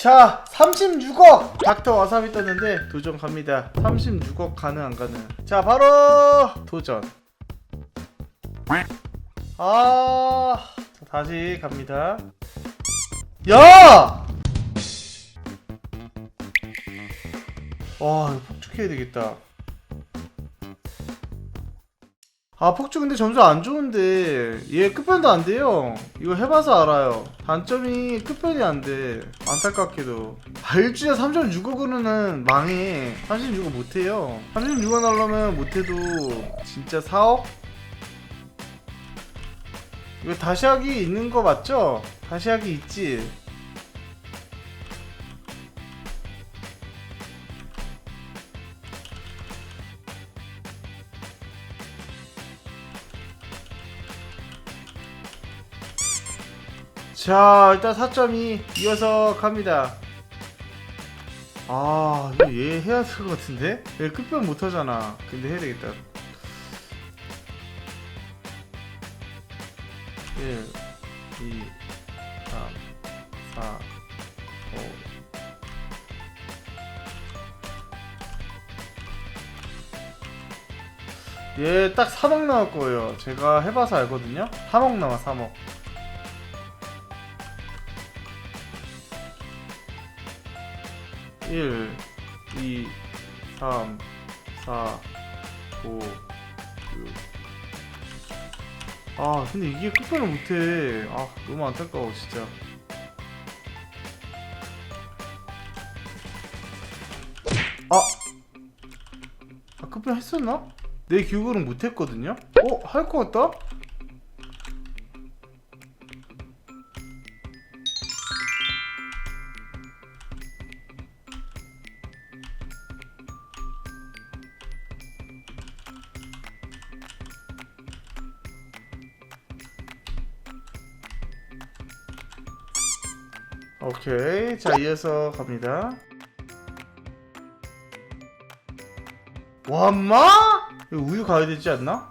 자 36억! 닥터 와사비 떴는데 도전 갑니다. 36억 가능 안 가능? 자 바로 도전. 아 자, 다시 갑니다. 야! 와 이거 폭죽해야 되겠다 아 폭죽 근데 점수 안 좋은데 얘 끝변도 안 돼요. 이거 해봐서 알아요. 단점이 끝변이 안돼. 안타깝게도. 아 일주일에 3.6억으로는 망해. 36억 못해요. 36억 하려면 못해도 진짜 4억? 이거 다시 하기 있는 거 맞죠? 다시 하기 있지 자 일단 4.2 이어서 갑니다. 아 이거 얘 해야 될 것 같은데? 얘 끝변 못하잖아. 근데 해야 되겠다. 1 2 3 4 5 얘딱 3억 나올 거예요. 제가 해봐서 알거든요. 3억 나와 3억 일, 이, 삼, 사, 오, 육. 아, 근데 이게 끝변을 못해. 아, 너무 안타까워, 진짜. 아! 아, 끝변 했었나? 내 기억으로는 못했거든요? 어? 할 것 같다? 오케이. 자, 이어서 갑니다. 와, 엄마? 이거 우유 가야 되지 않나?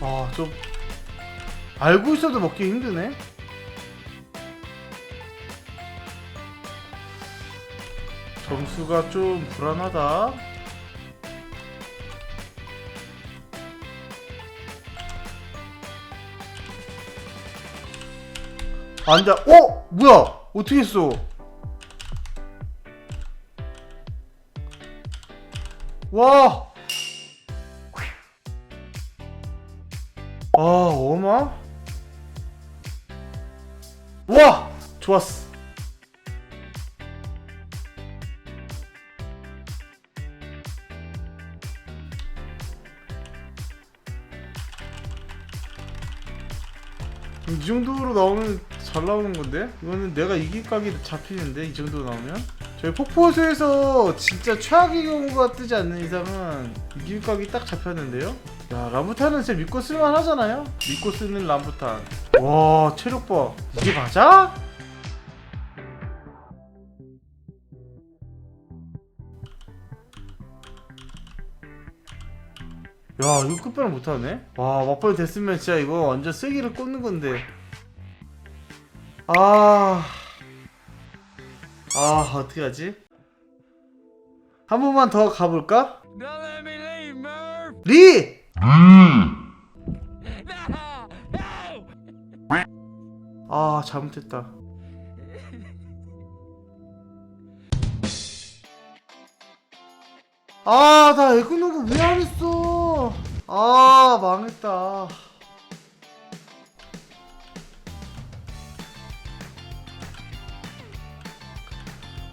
아, 좀 알고 있어도 먹기 힘드네. 점수가 좀 불안하다. 안 돼. 어? 뭐야? 어떻게 했어? 와. 아, 어마? 와! 좋았어. 이 정도로 나오면 잘 나오는 건데? 이거는 내가 이길 각이 잡히는데 이 정도 나오면? 저희 폭포수에서 진짜 최악의 경우가 뜨지 않는 이상은 이길 각이 딱 잡혔는데요? 야 람부탄은 진짜 믿고 쓸만 하잖아요? 믿고 쓰는 람부탄 와 체력 봐 이게 맞아? 야 이거 끝발을 못하네 와 막발 됐으면 진짜 이거 완전 세기를 꽂는 건데 아... 아 어떻게 하지? 한 번만 더 가볼까? 리! 아 잘못했다 아나 애 끊는 거왜안 했어 아 망했다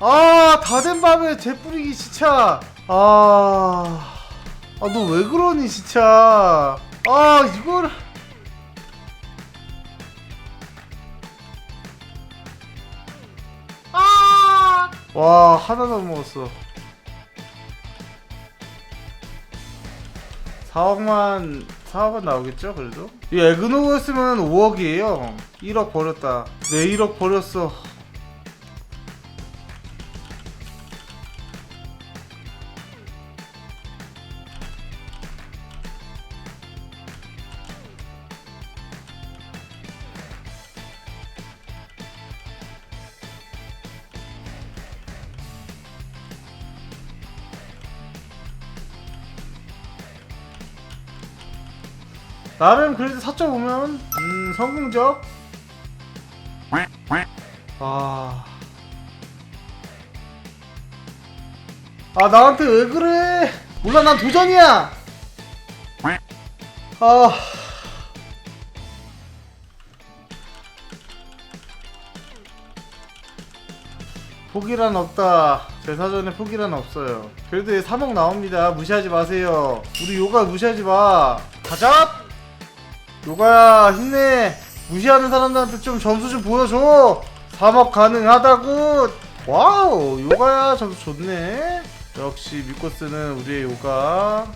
아 다 된 밥에 재 뿌리기 진짜 아 아 너 왜 그러니 진짜 아 이걸. 와 하나도 안 먹었어. 4억만 4억은 나오겠죠 그래도? 이 에그노였으면 5억이에요. 1억 버렸다. 네 1억 버렸어 나름 그래도 4.5면 음 성공적? 아... 아 나한테 왜 그래? 몰라 난 도전이야! 아... 포기란 없다. 제 사전에 포기란 없어요. 그래도 3억 나옵니다. 무시하지 마세요. 우리 요가 무시하지 마. 가자 요가야 힘내. 무시하는 사람들한테 좀 점수 좀 보여줘. 3억 가능하다고. 와우 요가야. 점수 좋네. 역시 믿고 쓰는 우리의 요가.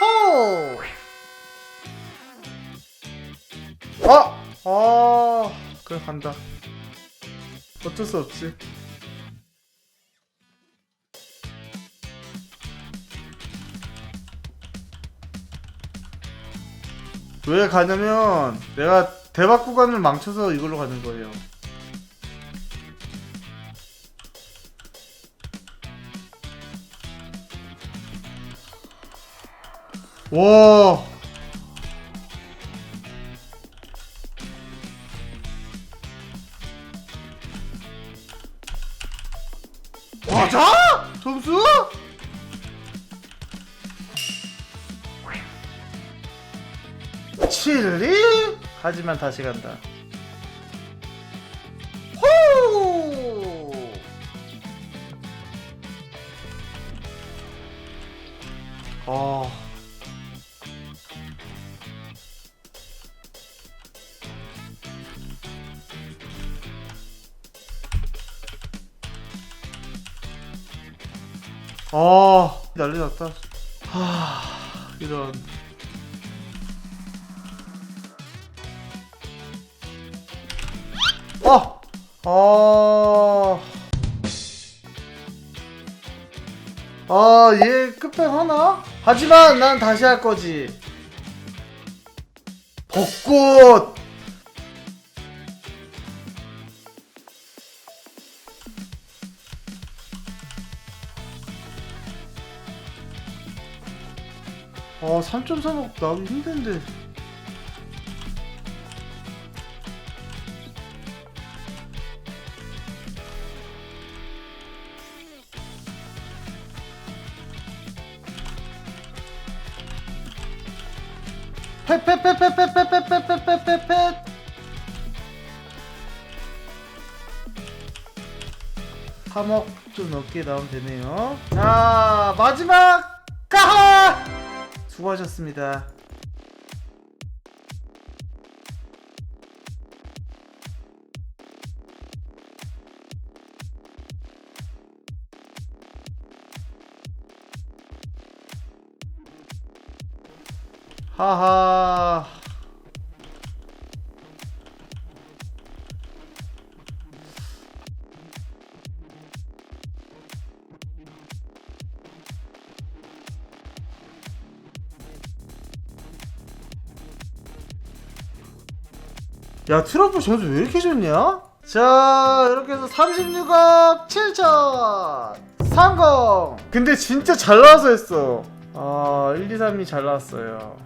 호! 아! 아 그래 간다. 어쩔 수 없지 왜 가냐면 내가 대박 구간을 망쳐서 이걸로 가는 거예요. 와. 맞아? 점수? 칠리? 하지만 다시 간다. 호! 아. 아, 난리 났다. 하, 이런. 아! 아. 아, 얘 끝백 하나? 하지만 난 다시 할 거지. 벚꽃! 아, 3.3억 나오기 힘든데. 펫펫펫펫펫펫펫펫펫펫 3억 좀 넘게 나오면 되네요. 자 마지막 까하! 수고하셨습니다 하하. 야 트러플 점수 왜 이렇게 좋냐? 자 이렇게 해서 36억 7천. 성공. 근데 진짜 잘 나와서 했어. 아 1, 2, 3이 잘 나왔어요